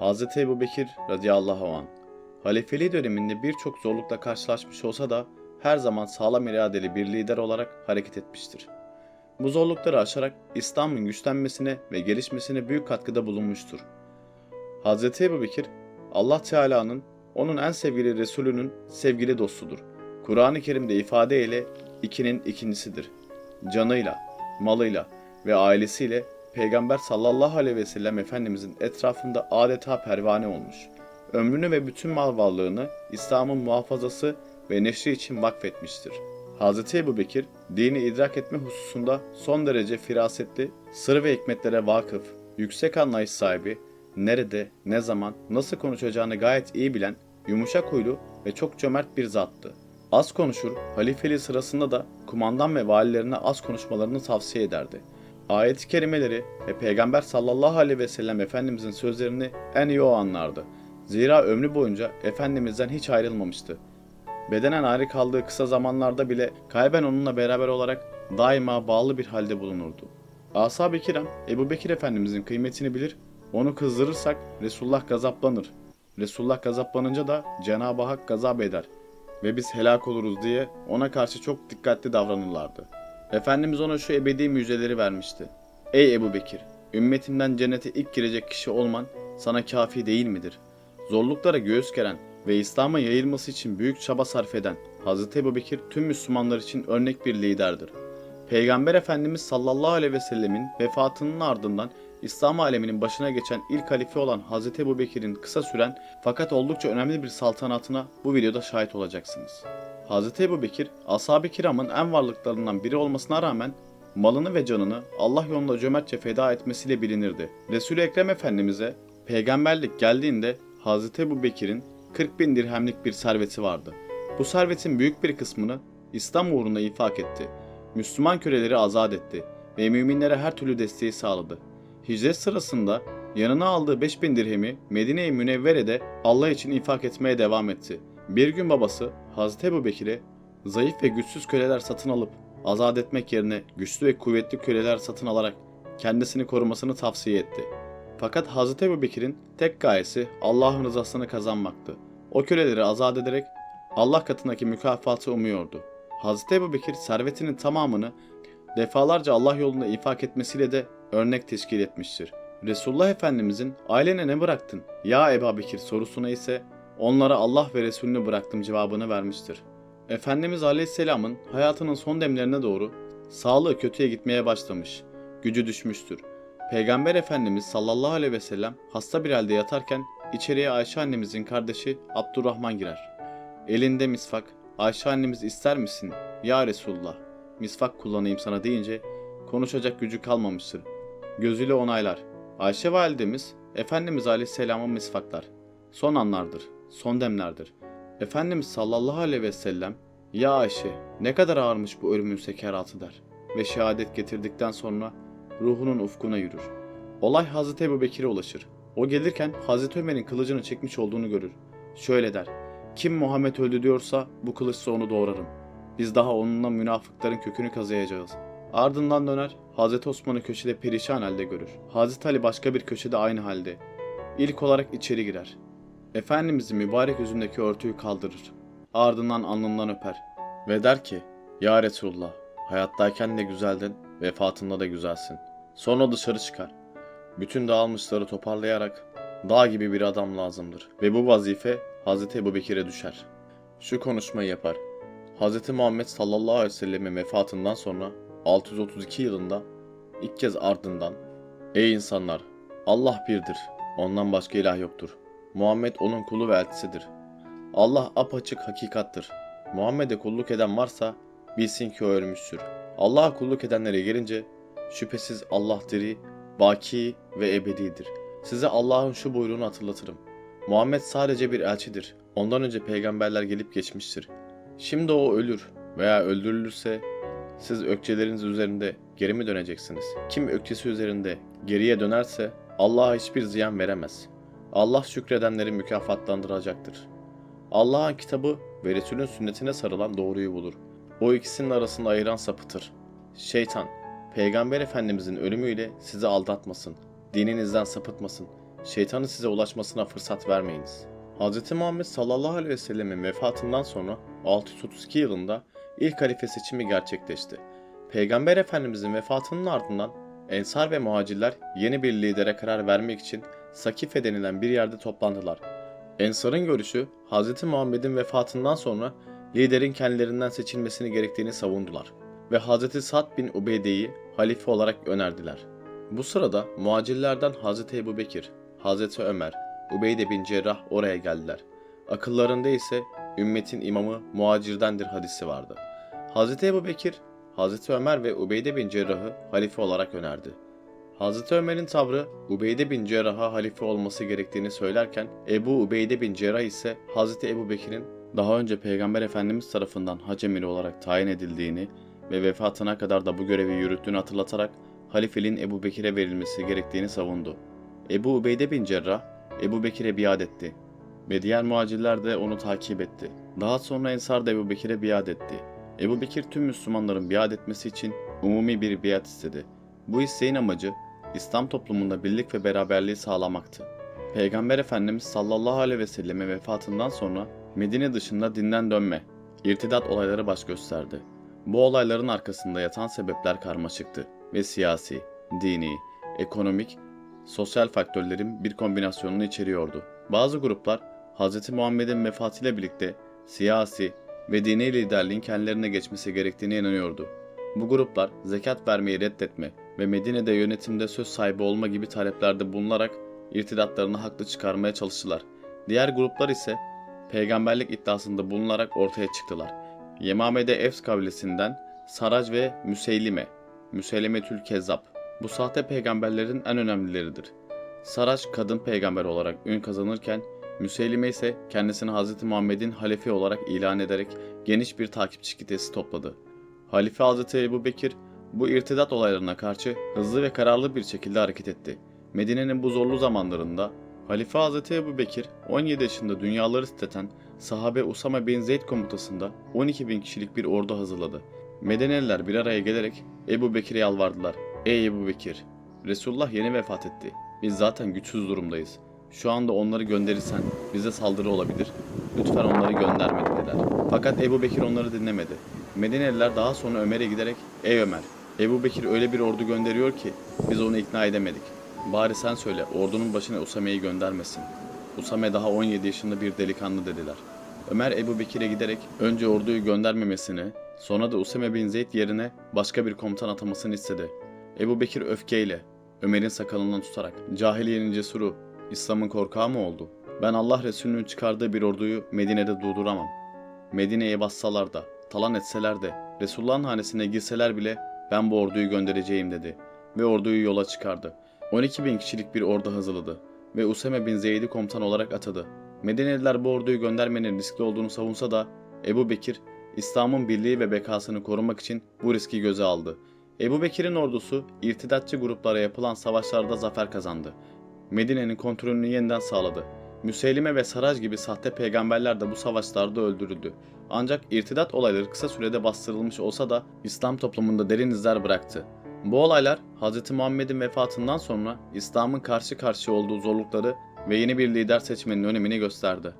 Hz. Ebu Bekir radıyallahu anh, halifeliği döneminde birçok zorlukla karşılaşmış olsa da her zaman sağlam iradeli bir lider olarak hareket etmiştir. Bu zorlukları aşarak İslam'ın güçlenmesine ve gelişmesine büyük katkıda bulunmuştur. Hz. Ebu Bekir, Allah Teala'nın onun en sevgili Resulünün sevgili dostudur. Kur'an-ı Kerim'de ifade ile ikinin ikincisidir. Canıyla, malıyla ve ailesiyle Peygamber sallallahu aleyhi ve sellem Efendimizin etrafında adeta pervane olmuş. Ömrünü ve bütün mal varlığını İslam'ın muhafazası ve neşri için vakfetmiştir. Hz. Ebu Bekir, dini idrak etme hususunda son derece firasetli, sır ve hikmetlere vakıf, yüksek anlayış sahibi, nerede, ne zaman, nasıl konuşacağını gayet iyi bilen, yumuşak huylu ve çok cömert bir zattı. Az konuşur, halifeliği sırasında da kumandan ve valilerine az konuşmalarını tavsiye ederdi. Ayet-i kerimeleri ve Peygamber sallallahu aleyhi ve sellem Efendimizin sözlerini en iyi o anlardı. Zira ömrü boyunca Efendimizden hiç ayrılmamıştı. Bedenen ayrı kaldığı kısa zamanlarda bile kalben onunla beraber olarak daima bağlı bir halde bulunurdu. Ashab-ı kiram Ebu Bekir Efendimizin kıymetini bilir, onu kızdırırsak Resulullah gazaplanır. Resulullah gazaplanınca da Cenab-ı Hak gazap eder ve biz helak oluruz diye ona karşı çok dikkatli davranırlardı. Efendimiz ona şu ebedi müjdeleri vermişti. Ey Ebu Bekir! Ümmetimden cennete ilk girecek kişi olman sana kafi değil midir? Zorluklara göğüs geren ve İslam'a yayılması için büyük çaba sarf eden Hz. Ebu Bekir tüm Müslümanlar için örnek bir liderdir. Peygamber Efendimiz sallallahu aleyhi ve sellemin vefatının ardından İslam aleminin başına geçen ilk halife olan Hz. Ebu Bekir'in kısa süren fakat oldukça önemli bir saltanatına bu videoda şahit olacaksınız. Hz. Ebu Bekir, ashab-ı kiramın en varlıklarından biri olmasına rağmen malını ve canını Allah yolunda cömertçe feda etmesiyle bilinirdi. Resul-i Ekrem Efendimiz'e peygamberlik geldiğinde Hz. Ebu Bekir'in 40 bin dirhemlik bir serveti vardı. Bu servetin büyük bir kısmını İslam uğruna infak etti. Müslüman köleleri azat etti ve müminlere her türlü desteği sağladı. Hicret sırasında yanına aldığı 5000 dirhemi Medine-i Münevvere'de Allah için infak etmeye devam etti. Bir gün babası Hazreti Ebu Bekir'e zayıf ve güçsüz köleler satın alıp azat etmek yerine güçlü ve kuvvetli köleler satın alarak kendisini korumasını tavsiye etti. Fakat Hazreti Ebu Bekir'in tek gayesi Allah'ın rızasını kazanmaktı. O köleleri azat ederek Allah katındaki mükafatı umuyordu. Hazreti Ebu Bekir servetinin tamamını defalarca Allah yolunda infak etmesiyle de örnek teşkil etmiştir. Resulullah Efendimizin ailene ne bıraktın? Ya Ebu Bekir sorusuna ise onlara Allah ve Resulünü bıraktım cevabını vermiştir. Efendimiz Aleyhisselam'ın hayatının son demlerine doğru sağlığı kötüye gitmeye başlamış, gücü düşmüştür. Peygamber Efendimiz sallallahu aleyhi ve sellem hasta bir halde yatarken içeriye Ayşe annemizin kardeşi Abdurrahman girer. Elinde misvak, Ayşe annemiz ister misin? Ya Resulullah, misvak kullanayım sana deyince konuşacak gücü kalmamıştır. Gözüyle onaylar. Ayşe validemiz Efendimiz Aleyhisselam'a misvaklar. Son anlardır, son demlerdir. Efendimiz sallallahu aleyhi ve sellem ya Ayşe ne kadar ağırmış bu ölümün sekeratı der ve şehadet getirdikten sonra ruhunun ufkuna yürür. Olay Hazreti Ebu Bekir'e ulaşır. O gelirken Hazreti Ömer'in kılıcını çekmiş olduğunu görür. Şöyle der. Kim Muhammed öldü diyorsa bu kılıçla onu doğrarım. Biz daha onunla münafıkların kökünü kazıyacağız. Ardından döner Hazreti Osman'ı köşede perişan halde görür. Hazreti Ali başka bir köşede aynı halde. İlk olarak içeri girer. Efendimizin mübarek yüzündeki örtüyü kaldırır. Ardından alnından öper. Ve der ki, Ya Resulullah, hayattayken de güzeldin, vefatında da güzelsin. Sonra dışarı çıkar. Bütün dağılmışları toparlayarak, dağ gibi bir adam lazımdır. Ve bu vazife Hazreti Ebu Bekir'e düşer. Şu konuşmayı yapar. Hz. Muhammed sallallahu aleyhi ve sellemin vefatından sonra 632 yılında ilk kez ardından Ey insanlar! Allah birdir. Ondan başka ilah yoktur. Muhammed onun kulu ve elçisidir. Allah apaçık hakikattır. Muhammed'e kulluk eden varsa bilsin ki o ölmüştür. Allah'a kulluk edenlere gelince şüphesiz Allah diri, baki ve ebedidir. Size Allah'ın şu buyruğunu hatırlatırım. Muhammed sadece bir elçidir. Ondan önce peygamberler gelip geçmiştir. Şimdi o ölür veya öldürülürse siz ökçeleriniz üzerinde geri mi döneceksiniz? Kim ökçesi üzerinde geriye dönerse Allah'a hiçbir ziyan veremez. Allah şükredenleri mükafatlandıracaktır. Allah'ın kitabı ve Resulün sünnetine sarılan doğruyu bulur. O ikisinin arasında ayıran sapıtır. Şeytan, Peygamber Efendimizin ölümüyle sizi aldatmasın, dininizden sapıtmasın, şeytanın size ulaşmasına fırsat vermeyiniz. Hz. Muhammed sallallahu aleyhi ve sellemin vefatından sonra 632 yılında ilk halife seçimi gerçekleşti. Peygamber Efendimizin vefatının ardından Ensar ve muhacirler yeni bir lidere karar vermek için Sakife denilen bir yerde toplandılar. Ensar'ın görüşü Hz. Muhammed'in vefatından sonra liderin kendilerinden seçilmesini gerektiğini savundular ve Hz. Sa'd bin Ubeyde'yi halife olarak önerdiler. Bu sırada muhacirlerden Hz. Ebu Bekir, Hz. Ömer, Ubeyde bin Cerrah oraya geldiler. Akıllarında ise ümmetin imamı muhacirdendir hadisi vardı. Hz. Ebu Bekir, Hz. Ömer ve Ubeyde bin Cerrah'ı halife olarak önerdi. Hz. Ömer'in tavrı Ubeyde bin Cerrah'a halife olması gerektiğini söylerken Ebu Ubeyde bin Cerrah ise Hz. Ebu Bekir'in daha önce Peygamber Efendimiz tarafından hac emiri olarak tayin edildiğini ve vefatına kadar da bu görevi yürüttüğünü hatırlatarak halifeliğin Ebu Bekir'e verilmesi gerektiğini savundu. Ebu Ubeyde bin Cerrah, Ebu Bekir'e biat etti ve diğer muhacirler de onu takip etti. Daha sonra Ensar da Ebu Bekir'e biat etti. Ebu Bekir tüm Müslümanların biat etmesi için umumi bir biat istedi. Bu isteğin amacı İslam toplumunda birlik ve beraberliği sağlamaktı. Peygamber Efendimiz sallallahu aleyhi ve selleme vefatından sonra Medine dışında dinden dönme, irtidat olayları baş gösterdi. Bu olayların arkasında yatan sebepler karmaşıktı ve siyasi, dini, ekonomik, sosyal faktörlerin bir kombinasyonunu içeriyordu. Bazı gruplar Hz. Muhammed'in vefatıyla birlikte siyasi ve dini liderliğin kendilerine geçmesi gerektiğine inanıyordu. Bu gruplar zekat vermeyi reddetme ve Medine'de yönetimde söz sahibi olma gibi taleplerde bulunarak irtidatlarını haklı çıkarmaya çalıştılar. Diğer gruplar ise peygamberlik iddiasında bulunarak ortaya çıktılar. Yemame'de Efs kabilesinden Sarac ve Müseylime, Müseylimetül Kezzab. Bu sahte peygamberlerin en önemlileridir. Sarac kadın peygamber olarak ün kazanırken Müseylime ise kendisini Hz. Muhammed'in halife olarak ilan ederek geniş bir takipçi kitlesi topladı. Halife Hz. Ebu Bekir bu irtidat olaylarına karşı hızlı ve kararlı bir şekilde hareket etti. Medine'nin bu zorlu zamanlarında Halife Hz. Ebu Bekir 17 yaşında dünyaları titreten sahabe Usame bin Zeyd komutasında 12 bin kişilik bir ordu hazırladı. Medineliler bir araya gelerek Ebu Bekir'e yalvardılar. Ey Ebu Bekir! Resulullah yeni vefat etti. Biz zaten güçsüz durumdayız. Şu anda onları gönderirsen bize saldırı olabilir. Lütfen onları gönderme dediler. Fakat Ebu Bekir onları dinlemedi. Medineliler daha sonra Ömer'e giderek Ey Ömer! Ebu Bekir öyle bir ordu gönderiyor ki biz onu ikna edemedik. Bari sen söyle ordunun başına Usame'yi göndermesin. Usame daha 17 yaşında bir delikanlı dediler. Ömer Ebu Bekir'e giderek önce orduyu göndermemesini, sonra da Usame bin Zeyd yerine başka bir komutan atamasını istedi. Ebu Bekir öfkeyle Ömer'in sakalından tutarak cahiliyenin cesuru, İslam'ın korkağı mı oldu? Ben Allah Resulü'nün çıkardığı bir orduyu Medine'de durduramam. Medine'ye bassalar da, talan etseler de, Resulullah'ın hanesine girseler bile ben bu orduyu göndereceğim dedi ve orduyu yola çıkardı. 12 bin kişilik bir ordu hazırladı ve Usame bin Zeyd'i komutan olarak atadı. Medineliler bu orduyu göndermenin riskli olduğunu savunsa da Ebu Bekir, İslam'ın birliği ve bekasını korumak için bu riski göze aldı. Ebu Bekir'in ordusu irtidatçı gruplara yapılan savaşlarda zafer kazandı. Medine'nin kontrolünü yeniden sağladı. Müseylime ve Sarac gibi sahte peygamberler de bu savaşlarda öldürüldü. Ancak irtidat olayları kısa sürede bastırılmış olsa da İslam toplumunda derin izler bıraktı. Bu olaylar Hz. Muhammed'in vefatından sonra İslam'ın karşı karşıya olduğu zorlukları ve yeni bir lider seçmenin önemini gösterdi.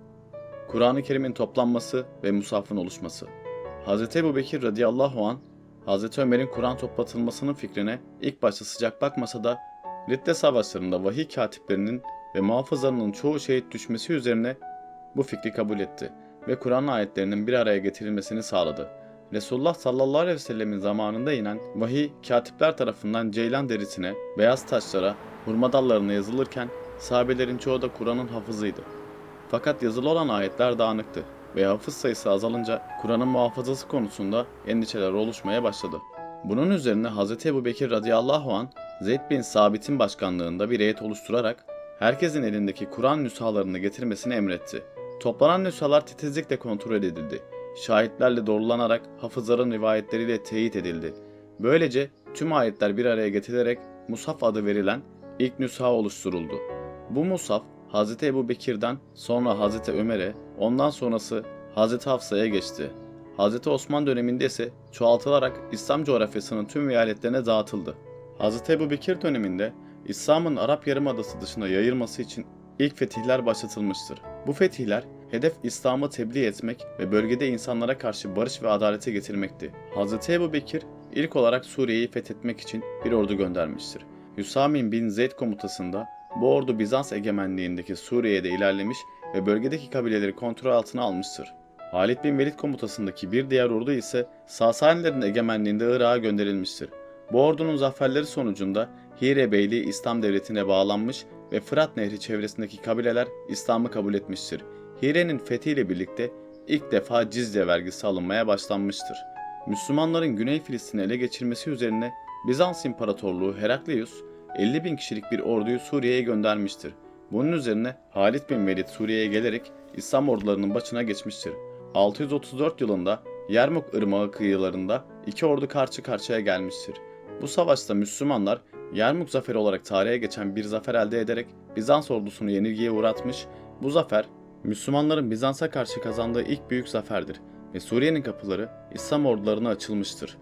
Kur'an-ı Kerim'in toplanması ve musafın oluşması. Hz. Ebu Bekir radıyallahu an Hz. Ömer'in Kur'an toplatılmasının fikrine ilk başta sıcak bakmasa da Ridde savaşlarında vahiy katiplerinin ve muhafızlarının çoğu şehit düşmesi üzerine bu fikri kabul etti ve Kur'an ayetlerinin bir araya getirilmesini sağladı. Resulullah sallallahu aleyhi ve sellemin zamanında inen vahiy katipler tarafından ceylan derisine, beyaz taşlara, hurma dallarına yazılırken sahabelerin çoğu da Kur'an'ın hafızıydı. Fakat yazılı olan ayetler dağınıktı ve hafız sayısı azalınca Kur'an'ın muhafazası konusunda endişeler oluşmaya başladı. Bunun üzerine Hz. Ebu Bekir radıyallahu an Zeyd bin Sabit'in başkanlığında bir heyet oluşturarak herkesin elindeki Kur'an nüshalarını getirmesini emretti. Toplanan nüshalar titizlikle kontrol edildi. Şahitlerle doğrulanarak hafızların rivayetleriyle teyit edildi. Böylece tüm ayetler bir araya getirilerek Musaf adı verilen ilk nüsha oluşturuldu. Bu Musaf Hz. Ebu Bekir'den sonra Hz. Ömer'e, ondan sonrası Hz. Hafsa'ya geçti. Hz. Osman döneminde ise çoğaltılarak İslam coğrafyasının tüm vilayetlerine dağıtıldı. Hz. Ebu Bekir döneminde İslam'ın Arap Yarımadası dışına yayılması için ilk fetihler başlatılmıştır. Bu fetihler hedef İslam'ı tebliğ etmek ve bölgede insanlara karşı barış ve adalete getirmekti. Hz. Ebu Bekir ilk olarak Suriye'yi fethetmek için bir ordu göndermiştir. Hüsamin bin Zeyd komutasında bu ordu Bizans egemenliğindeki Suriye'de ilerlemiş ve bölgedeki kabileleri kontrol altına almıştır. Halid bin Velid komutasındaki bir diğer ordu ise Sasanilerin egemenliğinde Irak'a gönderilmiştir. Bu ordunun zaferleri sonucunda Hire Beyliği İslam devletine bağlanmış ve Fırat Nehri çevresindeki kabileler İslam'ı kabul etmiştir. Hire'nin fethiyle birlikte ilk defa cizye vergisi alınmaya başlanmıştır. Müslümanların Güney Filistin'i ele geçirmesi üzerine Bizans İmparatorluğu Herakleius 50 bin kişilik bir orduyu Suriye'ye göndermiştir. Bunun üzerine Halid bin Velid Suriye'ye gelerek İslam ordularının başına geçmiştir. 634 yılında Yermuk Irmağı kıyılarında iki ordu karşı karşıya gelmiştir. Bu savaşta Müslümanlar Yermuk zaferi olarak tarihe geçen bir zafer elde ederek Bizans ordusunu yenilgiye uğratmış. Bu zafer Müslümanların Bizans'a karşı kazandığı ilk büyük zaferdir ve Suriye'nin kapıları İslam ordularına açılmıştır.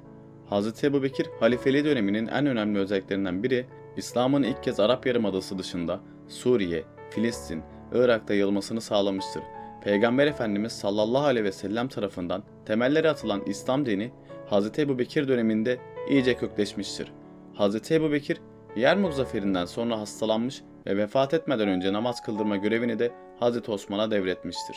Hz. Ebu Bekir halifeliği döneminin en önemli özelliklerinden biri İslam'ın ilk kez Arap Yarımadası dışında Suriye, Filistin, Irak'ta yayılmasını sağlamıştır. Peygamber Efendimiz sallallahu aleyhi ve sellem tarafından temelleri atılan İslam dini Hz. Ebu Bekir döneminde iyice kökleşmiştir. Hz. Ebu Bekir Yermuk zaferinden sonra hastalanmış ve vefat etmeden önce namaz kıldırma görevini de Hz. Osman'a devretmiştir.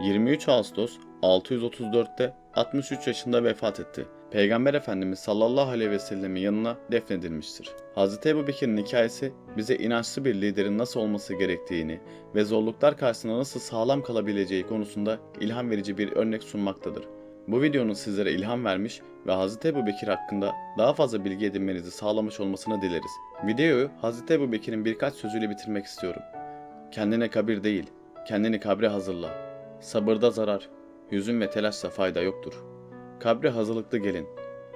23 Ağustos 634'te 63 yaşında vefat etti. Peygamber Efendimiz sallallahu aleyhi ve sellemin yanına defnedilmiştir. Hz. Ebu Bekir'in hikayesi bize inançlı bir liderin nasıl olması gerektiğini ve zorluklar karşısında nasıl sağlam kalabileceği konusunda ilham verici bir örnek sunmaktadır. Bu videonun sizlere ilham vermiş ve Hz. Ebu Bekir hakkında daha fazla bilgi edinmenizi sağlamış olmasını dileriz. Videoyu Hz. Ebu Bekir'in birkaç sözüyle bitirmek istiyorum. Kendine kabir değil, kendini kabre hazırla. Sabırda zarar, hüzün ve telaşla fayda yoktur. Kabre hazırlıklı gelin.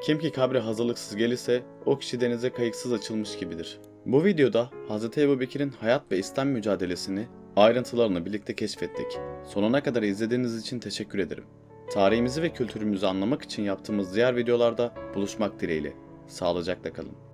Kim ki kabre hazırlıksız gelirse o kişi denize kayıksız açılmış gibidir. Bu videoda Hz. Ebu Bekir'in hayat ve İslam mücadelesini ayrıntılarını birlikte keşfettik. Sonuna kadar izlediğiniz için teşekkür ederim. Tarihimizi ve kültürümüzü anlamak için yaptığımız diğer videolarda buluşmak dileğiyle. Sağlıcakla kalın.